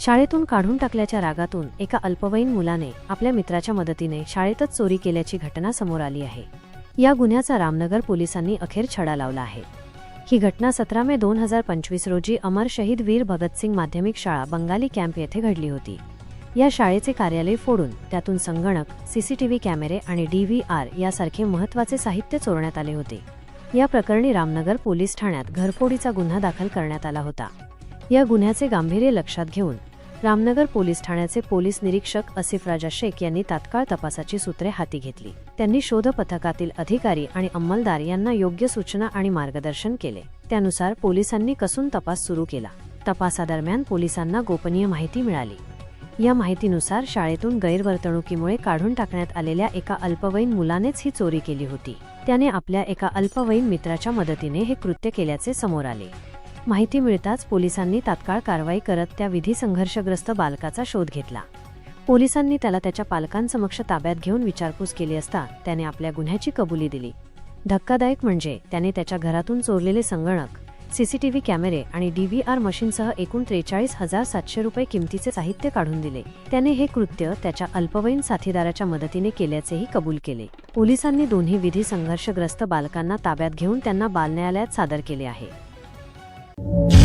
शाळेतून काढून टाकल्याच्या रागातून एका अल्पवयीन मुलाने आपल्या मित्राच्या मदतीने शाळेतच चोरी केल्याची घटना समोर आली आहे. या गुन्ह्याचा रामनगर पोलिसांनी अखेर छडा लावला आहे. ही घटना सतरा मे दोन हजार पंचवीस रोजी अमर शहीद वीर भगतसिंग माध्यमिक शाळा बंगाली कॅम्प येथे घडली होती. या शाळेचे कार्यालय फोडून त्यातून संगणक सीसीटीव्ही कॅमेरे आणि डीव्हीआर यासारखे महत्त्वाचे साहित्य चोरण्यात आले होते. या प्रकरणी रामनगर पोलीस ठाण्यात घरफोडीचा गुन्हा दाखल करण्यात आला होता. या गुन्ह्याचे गांभीर्य लक्षात घेऊन रामनगर पोलीस ठाण्याचे पोलीस निरीक्षक असिफ राजा शेख यांनी तात्काळ तपासाची सूत्रे हाती घेतली. त्यांनी शोध पथकातील अधिकारी आणि अंमलदार यांना योग्य सूचना आणि मार्गदर्शन केले. त्यानुसार पोलिसांनी कसून तपास सुरू केला. तपासादरम्यान पोलिसांना गोपनीय माहिती मिळाली. या माहितीनुसार शाळेतून गैरवर्तणुकीमुळे काढून टाकण्यात आलेल्या एका अल्पवयीन मुलानेच ही चोरी केली होती. त्याने आपल्या एका अल्पवयीन मित्राच्या मदतीने हे कृत्य केल्याचे समोर आले. माहिती मिळताच पोलिसांनी तात्काळ कारवाई करत त्या विधी संघर्षग्रस्त बालकाचा शोध घेतला. पोलिसांनी त्याला त्याच्या पालकांसमक्ष ताब्यात घेऊन विचारपूस केली असता त्याने आपल्या गुन्ह्याची कबुली दिली. धक्कादायक म्हणजे त्याने त्याच्या घरातून चोरलेले संगणक सीसीटीव्ही कॅमेरे आणि डीव्हीआर मशीनसह एकूण त्रेचाळीस हजार सातशे रुपये किमतीचे साहित्य काढून दिले. त्याने हे कृत्य त्याच्या अल्पवयीन साथीदाराच्या मदतीने केल्याचेही कबूल केले. पोलिसांनी दोन्ही विधी संघर्षग्रस्त बालकांना ताब्यात घेऊन त्यांना बाल न्यायालयात सादर केले आहे. Thank you.